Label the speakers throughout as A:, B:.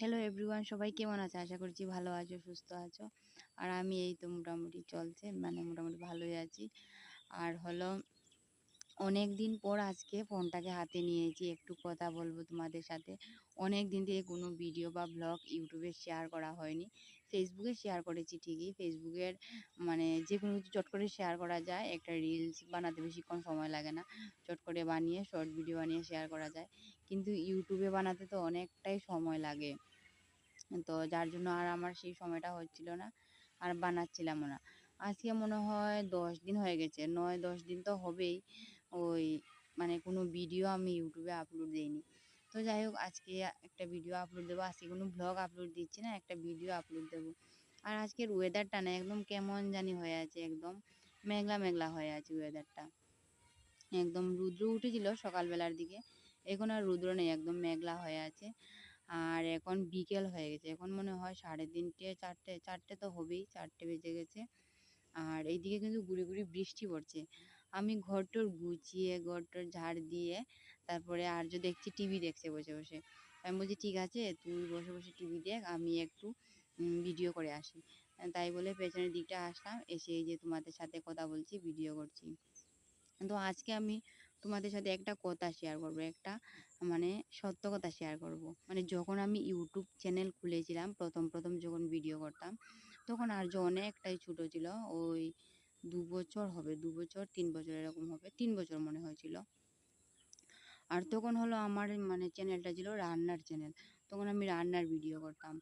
A: Hello everyone সবাই কেমন আছে? আশা করছি ভালো আছো, সুস্থ আছো। আর আমি এই তো মোটামুটি চলছে মানে মোটামুটি ভালোই আছি। আর হলো অনেক দিন পর আজকে ফোনটাকে হাতে নিয়েছি, একটু কথা বলব তোমাদের সাথে। অনেক দিন থেকে কোনো ভিডিও বা ব্লগ ইউটিউবে শেয়ার করা হয়নি। ফেসবুকে শেয়ার করেছি ঠিকই। ফেসবুকের মানে যে কোনো কিছু চট করে শেয়ার করা যায়, একটা রিলস বানাতে বেশিক্ষণ সময় লাগে না। চট করে বানিয়ে শর্ট ভিডিও বানিয়ে শেয়ার করা যায়। কিন্তু ইউটিউবে বানাতে তো অনেকটাই সময় লাগে। তো যার জন্য আর আমার সেই সময়টা হচ্ছিল না, আর বানাচ্ছিলামও না। আজকে মনে হয় দশ দিন হয়ে গেছে, নয় দশ দিন তো হবেই, ওই মানে কোনো ভিডিও আমি ইউটিউবে আপলোড দিইনি। তো যাই হোক, আজকে একটা ভিডিও আপলোড দেবো, আজকে কোনো ব্লগ আপলোড দিচ্ছি না, একটা ভিডিও আপলোড দেবো। আর আজকের ওয়েদারটা না একদম কেমন জানি হয়ে আছে, একদম মেঘলা মেঘলা হয়ে আছে ওয়েদারটা একদম রুদ্র উঠেছিল সকালবেলার দিকে, এখন আর রুদ্র নেই, একদম মেঘলা হয়ে আছে। আর এখন বিকেল হয়ে গেছে। এখন মনে হয় সাড়ে তিনটে, চারটে চারটে তো হবেই, চারটে বেজে গেছে। আর এইদিকে কিন্তু গুড়ি গুড়ি বৃষ্টি পড়ছে। আমি ঘরটর গুছিয়ে, ঘরটর ঝাড় দিয়ে তারপরে আর্য দেখছি টিভি দেখছে বসে বসে। আমি বলছি, ঠিক আছে, তুই বসে বসে টিভি দেখ, আমি একটু ভিডিও করে আসি। তাই বলে পেছনের দিকটা আসলাম। এসে এই যে তোমাদের সাথে কথা বলছি ভিডিও করছি। তো আজকে আমি তোমাদের সাথে একটা কথা শেয়ার করব, একটা মানে সত্য কথা শেয়ার করব। মানে যখন আমি ইউটিউব চ্যানেল খুলেছিলাম, প্রথম প্রথম যখন ভিডিও করতাম, তখন আর্য অনেকটাই ছোট ছিল, ওই দু বছর হবে, দু বছর, তিন বছর এরকম হবে, তিন বছর মনে হয়েছিল। আর তখন হলো আমার মানে চ্যানেলটা ছিল রান্নার চ্যানেল তখন আমি রান্নার ভিডিও করতাম।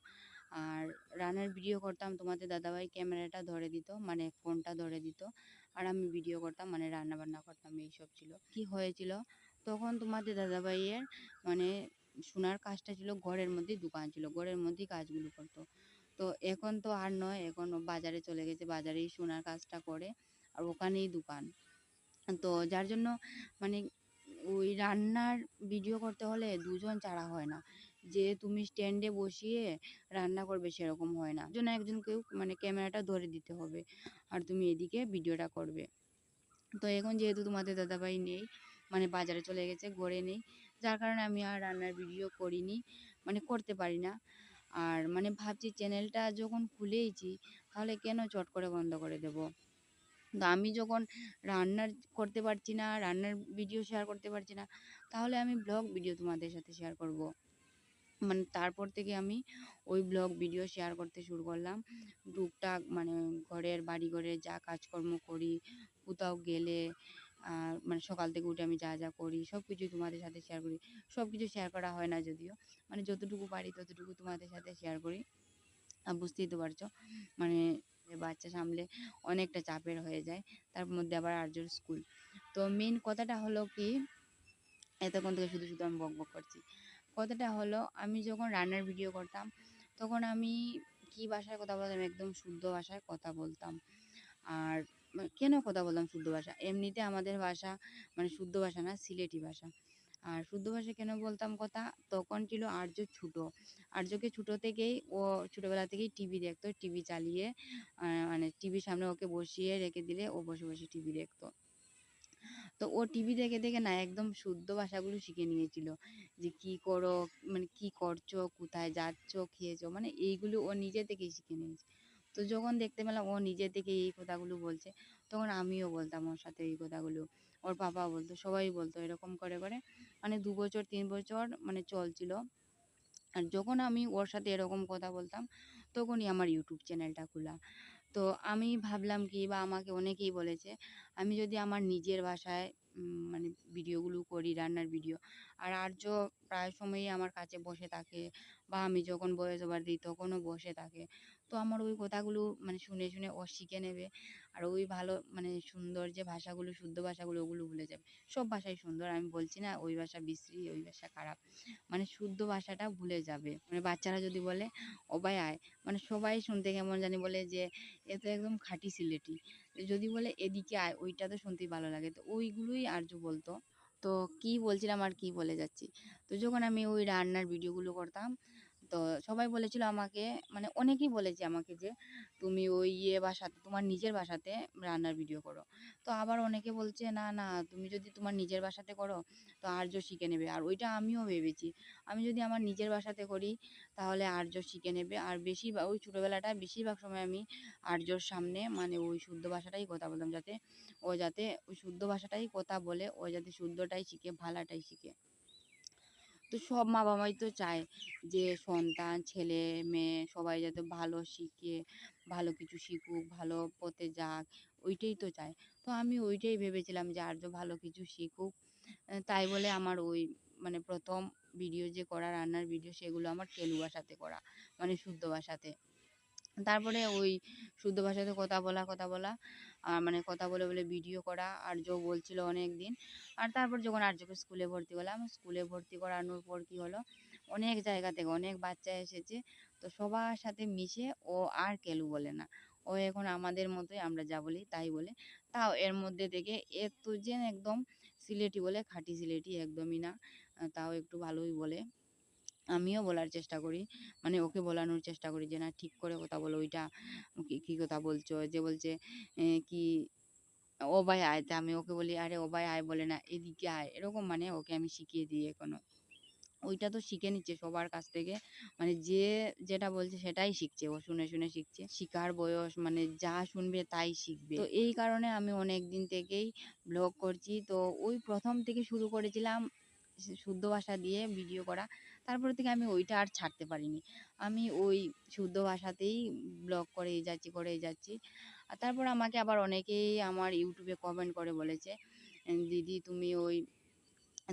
A: আর রান্নার ভিডিও করতাম, তোমাদের দাদাভাই ক্যামেরাটা ধরে দিত মানে ফোনটা ধরে দিত। আর আমি ভিডিও করতাম মানে রান্না বান্না করতাম, এইসব ছিল। কি হয়েছিল? তখন তোমাদের দাদাভাইয়ের মানে সোনার কাজটা ছিল ঘরের মধ্যেই দোকান ছিল, ঘরের মধ্যেই কাজগুলো করতো। তো এখন তো আর নয়, এখন বাজারে চলে গেছে, বাজারেই সোনার কাজটা করে, আর ওখানেই দোকান। তো যার জন্য মানে ওই রান্নার ভিডিও করতে হলে দুজন ছাড়া হয় না। যে তুমি স্ট্যান্ডে বসিয়ে রান্না করবে সেরকম হয় না। জন্য একজনকেও মানে ক্যামেরাটা ধরে দিতে হবে আর তুমি এদিকে ভিডিওটা করবে। তো এখন যেহেতু তোমাদের দাদাভাই নেই মানে বাজারে চলে গেছে, ঘরে নেই, যার কারণে আমি আর রান্নার ভিডিও করিনি মানে করতে পারি না। আর মানে ভাবছি চ্যানেলটা যখন খুলেইছি, তাহলে কেন চট করে বন্ধ করে দেব? তো আমি যখন রান্নার করতে পারছি না, রান্নার ভিডিও শেয়ার করতে পারছি না, তাহলে আমি ব্লগ ভিডিও তোমাদের সাথে শেয়ার করব। মানে তারপর থেকে আমি ওই ব্লগ ভিডিও শেয়ার করতে শুরু করলাম। টুকটাক মানে ঘরের বাড়ি ঘরে যা কাজকর্ম করি, কোথাও গেলে মানে সকাল থেকে উঠে আমি যা যা করি সব কিছুই তোমাদের সাথে শেয়ার করি। সব কিছু শেয়ার করা হয় না যদিও মানে যতটুকু পারি ততটুকু তোমাদের সাথে শেয়ার করি। বুঝতেই তো পারছ? মানে বাচ্চা সামলে অনেকটা চাপের হয়ে যায়, তার মধ্যে আবার আর্যর স্কুল তো মেন কথাটা হলো কি, এতক্ষণ থেকে শুধু শুধু আমি বক বক করছি। কথাটা হলো, আমি যখন রান্নার ভিডিও করতাম, তখন আমি কি ভাষায় কথা বলতাম? একদম শুদ্ধ ভাষায় কথা বলতাম। আর কেন কথা বলতাম শুদ্ধ ভাষা? এমনিতে আমাদের ভাষা মানে শুদ্ধ ভাষা না, সিলেটি ভাষা। আর শুদ্ধ ভাষায় কেন বলতাম কথা? তখন ছিল আর্য ছোটো। আর্যকে ছোটো থেকেই ও ছোটোবেলা থেকেই টিভি দেখতো। টিভি চালিয়ে মানে টিভির সামনে ওকে বসিয়ে রেখে দিলে ও বসে বসে টিভি দেখতো। তো ও টিভি দেখে দেখে না একদম শুদ্ধ ভাষাগুলো শিখে নিয়েছিল। যে কি করো মানে কি করছ, কোথায় যাচ্ছ, খেয়েছো মানে এইগুলো ও নিজে থেকেই শিখে নিয়েছে। তো যখন দেখতে পেলাম ও নিজে থেকে এই কথাগুলো বলছে, তখন আমিও বলতাম ওর সাথে এই কথাগুলো। ওর পাপা বলতো, সবাই বলতো এরকম করে করে। মানে দু বছর, তিন বছর মানে চলছিল। আর যখন আমি ওর সাথে এরকম কথা বলতাম, তখনই আমার ইউটিউব চ্যানেলটা খোলা। তো আমি ভাবলাম কি বা আমাকে অনেকেই বলেছে আমি যদি আমার নিজের ভাষায় মানে ভিডিওগুলো করি, রান্নার ভিডিও। আর আর্য প্রায় সময়ই আমার কাছে বসে থাকে বা আমি যখন ভয়েস ওভার দিই তখনও বসে থাকে। তো আমার ওই কথাগুলো মানে শুনে শুনে ও শিখে নেবে আর ওই ভালো মানে সুন্দর যে ভাষাগুলো, শুদ্ধ ভাষাগুলো ওগুলো ভুলে যাবে। সব ভাষাই সুন্দর, আমি বলছি না ওই ভাষা বিশ্রী, ওই ভাষা খারাপ। মানে শুদ্ধ ভাষাটা ভুলে যাবে। মানে বাচ্চারা যদি বলে ভাই আয় মানে সবাই শুনতে কেমন জানি বলে যে, এ তো একদম খাঁটি সিলেটি। যদি বলে, এদিকে আয়, ওইটা তো শুনতেই ভালো লাগে। তো ওইগুলোই আর্য বলতো। তো কি বলছিলাম আর কি বলে যাচ্ছি? তো যখন আমি ওই রান্নার ভিডিওগুলো করতাম তো সবাই বলেছিল আমাকে মানে অনেকেই বলেছে আমাকে যে, তুমি ওই ইয়ে ভাষাতে তোমার নিজের ভাষাতে রান্নার ভিডিও করো। তো আবার অনেকে বলছে, না না, তুমি যদি তোমার নিজের ভাষাতে করো, তো আর্য শিখে নেবে। আর ওইটা আমিও ভেবেছি। আমি যদি আমার নিজের ভাষাতে করি, তাহলে আর্য শিখে নেবে। আর বেশিরভাগ ওই ছোটোবেলাটায় বেশিরভাগ সময় আমি আর্যর সামনে মানে ওই শুদ্ধ ভাষাটাই কথা বলতাম যাতে, ও যাতে ওই শুদ্ধ ভাষাটাই কথা বলে, ও যাতে শুদ্ধটাই শিখে, ভালোটাই শিখে। তো সব মা বাবাই তো চায় যে সন্তান, ছেলে, মেয়ে সবাই যাতে ভালো শিখে, ভালো কিছু শিখুক, ভালো পথে যাক, ওইটাই তো চায়। তো আমি ওইটাই ভেবেছিলাম যে আর্য ভালো কিছু শিখুক তাই বলে আমার ওই মানে প্রথম ভিডিও যে করা, রান্নার ভিডিও সেগুলো আমার তেলুগু ভাষাতে করা মানে শুদ্ধ ভাষাতে। তারপরে ওই শুদ্ধ ভাষাতে কথা বলা কথা বলা আর মানে কথা বলে বলে ভিডিও করা আর আর্য বলছিল অনেক দিন আর তারপর যখন আর্যকে স্কুলে ভর্তি করলাম স্কুলে ভর্তি করানোর পর কি হলো, অনেক জায়গা থেকে অনেক বাচ্চা এসেছে, তো সবার সাথে মিশে ও আর কেলু বলে না। ও এখন আমাদের মতোই, আমরা যা বলি তাই বলে। তাও এর মধ্যে থেকে এত যে একদম সিলেটি বলে, খাঁটি সিলেটি একদমই না তাও একটু ভালোই বলে। আমিও বলার চেষ্টা করি। মানে ওকে বলানোর চেষ্টা করি যে, না, ঠিক করে কথা বলো, ওইটা কি কথা বলছো? যে বলছে কি, ও ভাই আয়, তা আমি ওকে বলি, আরে, ও ভাই আয় বলে না, এদিকে আয়। এরকম মানে ওকে আমি শিখিয়ে দিই এখনও। ওইটা তো শিখে নিচ্ছে সবার কাছ থেকে। মানে যে যেটা বলছে সেটাই শিখছে, ও শুনে শুনে শিখছে। শিখার বয়স মানে যা শুনবে তাই শিখবে। তো এই কারণে আমি অনেক দিন থেকেই ব্লগ করছি। তো ওই প্রথম থেকে শুরু করেছিলাম, শুদ্ধ ভাষা দিয়ে ভিডিও করা। তারপর থেকে আমি ওইটা আর ছাড়তে পারিনি। আমি ওই শুদ্ধ ভাষাতেই ব্লগ করেই যাচ্ছি করেই যাচ্ছি। আর তারপর আমাকে আবার অনেকেই আমার ইউটিউবে কমেন্ট করে বলেছে, দিদি, তুমি ওই,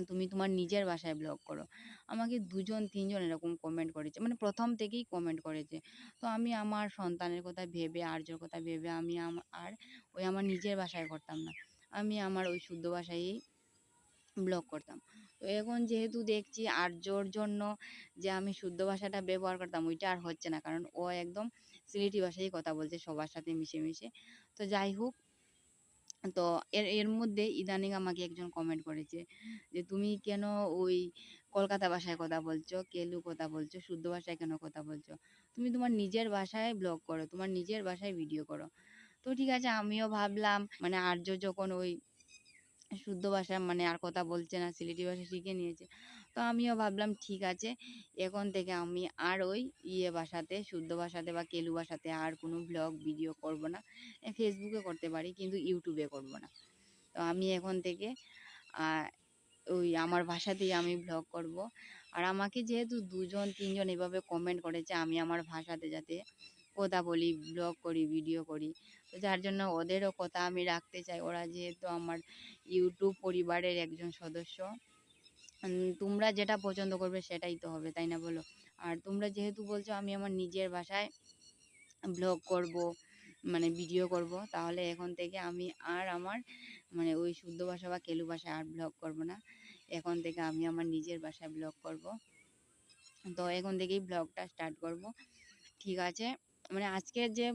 A: তুমি তোমার নিজের ভাষায় ব্লগ করো। আমাকে দুজন, তিনজন এরকম কমেন্ট করেছে মানে প্রথম থেকেই কমেন্ট করেছে। তো আমি আমার সন্তানের কথা ভেবে, আর্যর কথা ভেবে আমি আম- আর ওই আমার নিজের ভাষায় করতাম না। আমি আমার ওই শুদ্ধ ভাষায়ই ব্লগ করতাম। তো এখন যেহেতু দেখছি আর্যর জন্য যে আমি শুদ্ধ ভাষাটা ব্যবহার করতাম, ওইটা আর হচ্ছে না। কারণ ও একদম সিলেটি ভাষায় কথা বলছে সবার সাথে মিশে মিশে। তো যাই হোক, তো এর এর মধ্যে ইদানিং আমাকে একজন কমেন্ট করেছে যে, তুমি কেন ওই কলকাতা ভাষায় কথা বলছো? কেলু কথা বলছো? শুদ্ধ ভাষায় কেন কথা বলছো? তুমি তোমার নিজের ভাষায় ব্লগ করো, তোমার নিজের ভাষায় ভিডিও করো। তো ঠিক আছে, আমিও ভাবলাম মানে আর্য যখন ওই শুদ্ধ ভাষা মানে আর কথা বলছে না, সিলেটি ভাষা শিখে নিয়েছে। তো আমিও ভাবলাম ঠিক আছে, এখন থেকে আমি আর ওই ইয়ে ভাষাতে, শুদ্ধ ভাষাতে বা কেলু ভাষাতে আর কোনো ব্লগ ভিডিও করব না। ফেসবুকে করতে পারি, কিন্তু ইউটিউবে করব না। তো আমি এখন থেকে ওই আমার ভাষাতেই আমি ব্লগ করব। আর আমাকে যেহেতু দুজন, তিনজন এভাবে কমেন্ট করেছে, আমি আমার ভাষাতে যাতে কথা বলি ব্লগ করি ভিডিও করি। তো যার জন্য ওদেরও কথা আমি রাখতে চাই। ওরা যেহেতু আমার ইউটিউব পরিবারের একজন সদস্য তোমরা যেটা পছন্দ করবে সেটাই তো হবে, তাই না বলো? আর তোমরা যেহেতু বলছো আমি আমার নিজের ভাষায় ব্লগ করব মানে ভিডিও করব, তাহলে এখন থেকে আমি আর আমার মানে ওই শুদ্ধ ভাষা বা কেলু ভাষায় আর ব্লগ করব না। এখন থেকে আমি আমার নিজের ভাষায় ব্লগ করব। তো এখন থেকেই ব্লগটা স্টার্ট করব। ঠিক আছে? মানে আজকে যে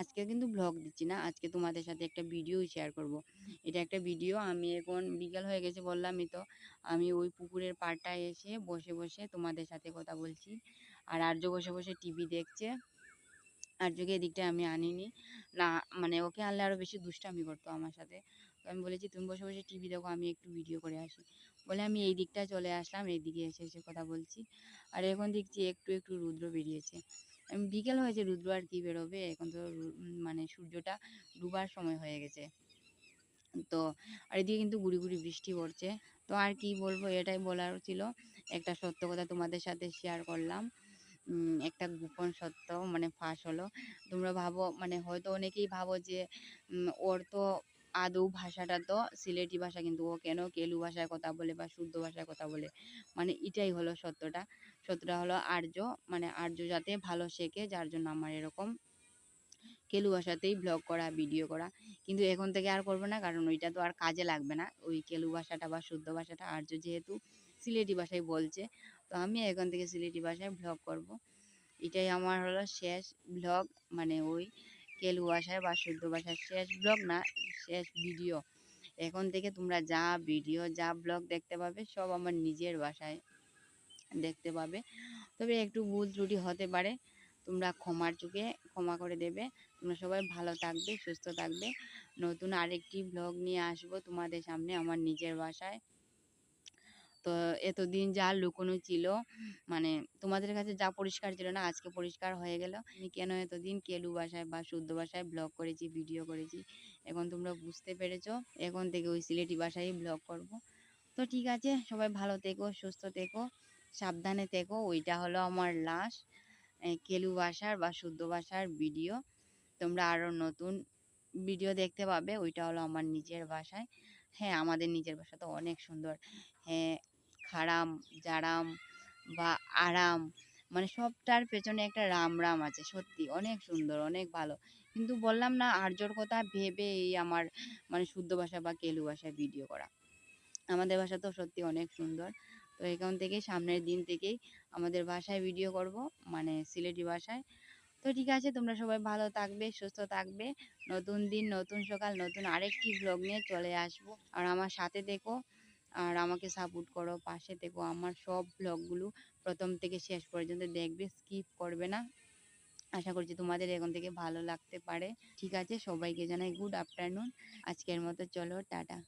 A: আজকে কিন্তু ব্লগ দিচ্ছি না। আজকে তোমাদের সাথে একটা ভিডিও শেয়ার করব। এটা একটা ভিডিও আমি এখন বিকেল হয়ে গেছে বললামই তো। আমি ওই পুকুরের পাড়টায় এসে বসে বসে তোমাদের সাথে কথা বলছি। আর আর্য বসে বসে টিভি দেখছে। আর্যকে এদিকটা আমি আনিনি। না মানে ওকে আনলে আরও বেশি দুষ্টামি করতো আমার সাথে। তো আমি বলেছি, তুমি বসে বসে টিভি দেখো, আমি একটু ভিডিও করে আসি। বলে আমি এই দিকটা চলে আসলাম এই দিকে এসে এসে কথা বলছি। আর এখন দেখছি একটু একটু রুদ্র বেরিয়েছে। বিকেল হয়েছে, রুদ্র আর কি বেরোবে। এখন তো মানে সূর্যটা ডুবার সময় হয়ে গেছে। তো, আর এদিকে কিন্তু গুড়ি গুড়ি বৃষ্টি পড়ছে। তো আর কি বলব, এটাই বলার ছিল। একটা সত্য কথা তোমাদের সাথে শেয়ার করলাম। একটা গোপন সত্য মানে ফাঁস হলো। তোমরা ভাবো মানে হয়তো অনেকেই ভাবো যে ওর তো আদৌ ভাষাটা তো সিলেটি ভাষা কিন্তু ও কেন কেলু ভাষায় কথা বলে বা শুদ্ধ ভাষায় কথা বলে? মানে এটাই হলো সত্যটা। সত্যটা হলো আর্য মানে আর্য যাতে ভালো শেখে, যার জন্য আমার এরকম কেলু ভাষাতেই ব্লগ করা ভিডিও করা। কিন্তু এখন থেকে আর করব না, কারণ ওইটা তো আর কাজে লাগবে না। ওই কেলু ভাষাটা বা শুদ্ধ ভাষাটা আর্য যেহেতু সিলেটি ভাষায় বলছে, তো আমি এখন থেকে সিলেটি ভাষায় ব্লগ করব। এটাই আমার হলো শেষ ব্লগ মানে ওই কেলু ভাষায় বা শুদ্ধ ভাষায় শেষ ব্লগ না, শেষ ভিডিও। এখন থেকে তোমরা যা ভিডিও, যা ব্লগ দেখতে পাবে, সব আমার নিজের ভাষায় দেখতে পাবে। তবে একটু ভুল ত্রুটি হতে পারে, তোমরা ক্ষমার চোখে ক্ষমা করে দেবে। তোমরা সবাই ভালো থাকবে, সুস্থ থাকবে। নতুন আরেকটি ব্লগ নিয়ে আসব তোমাদের সামনে, আমার নিজের বাসায়। তো এতদিন যা লুকোনো ছিল মানে তোমাদের কাছে যা পরিষ্কার ছিল না, আজকে পরিষ্কার হয়ে গেল। আমি কেন এতদিন কেলু ভাষায় বা শুদ্ধ ভাষায় ব্লগ করেছি ভিডিও করেছি, এখন তোমরা বুঝতে পেরেছ। এখন থেকে ওই সিলেটি ভাষায় ব্লগ করব। তো ঠিক আছে, সবাই ভালো থেকো, সুস্থ থেকো, সাবধানে থেকো, ওইটা হলো আমার লাশ কেলু ভাষার বা শুদ্ধ ভাষার ভিডিও তোমরা আরও নতুন ভিডিও দেখতে পাবে, ওইটা হলো আমার নিজের ভাষায় হ্যাঁ আমাদের নিজের ভাষা তো অনেক সুন্দর। হ্যাঁ খারাম, জারাম বা আরাম মানে সবটার পেছনে একটা রাম রাম আছে, সত্যি। অনেক সুন্দর, অনেক ভালো। কিন্তু বললাম না, আর্যর কথা ভেবে এই আমার মানে শুদ্ধ ভাষা বা কেলু ভাষায় ভিডিও করা। আমাদের ভাষা তো সত্যি অনেক সুন্দর। তো এখান থেকে সামনের দিন থেকেই আমাদের ভাষায় ভিডিও করব মানে সিলেটি ভাষায়। তো ঠিক আছে, তোমরা সবাই ভালো থাকবে, সুস্থ থাকবে। নতুন দিন, নতুন সকাল, নতুন আরেকটি ব্লগ নিয়ে চলে আসব। আর আমার সাথে দেখো। আর আমাকে সাপোর্ট করো, পাশে থেকো। আমার সব ব্লগগুলো প্রথম থেকে শেষ পর্যন্ত দেখবে স্কিপ করবে না। আশা করছি তোমাদের এখন থেকে ভালো লাগতে পারে। ঠিক আছে, সবাইকে জানাই গুড আফটারনুন আজকের মতো চলো, টাটা।